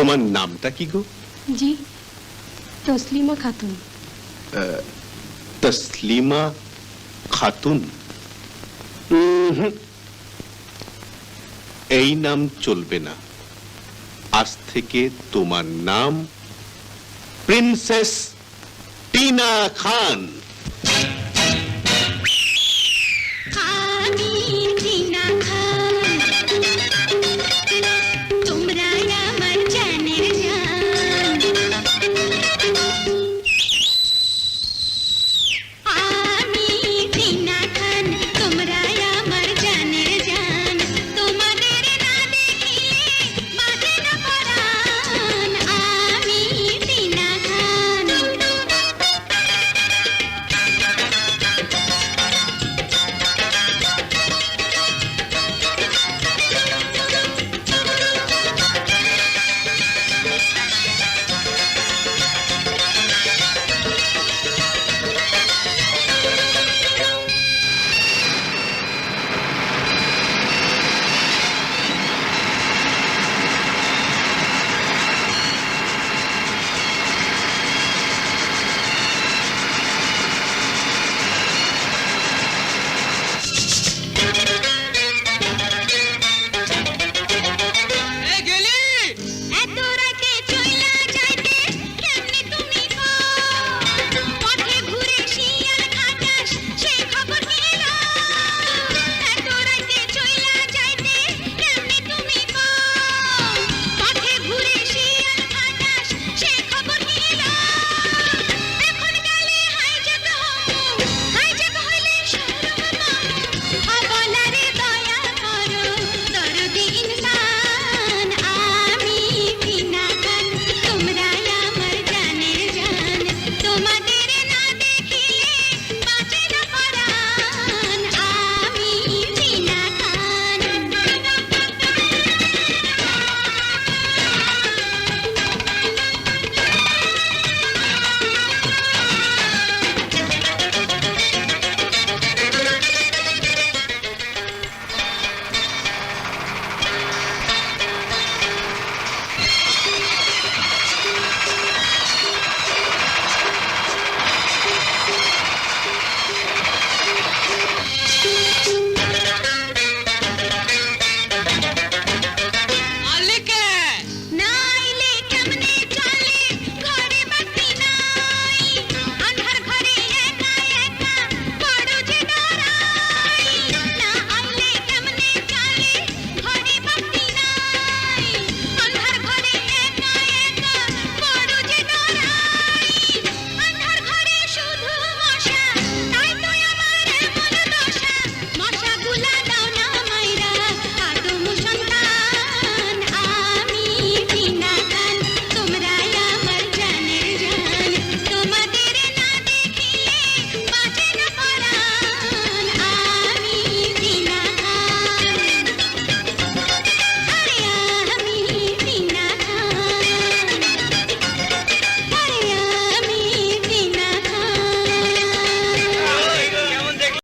তোমার নামটা কি গো? জি তসলিমা খাতুন। তসলিমা খাতুন? উম এই নাম চলবে না। আজ থেকে তোমার নাম প্রিন্সেস টিনা খান।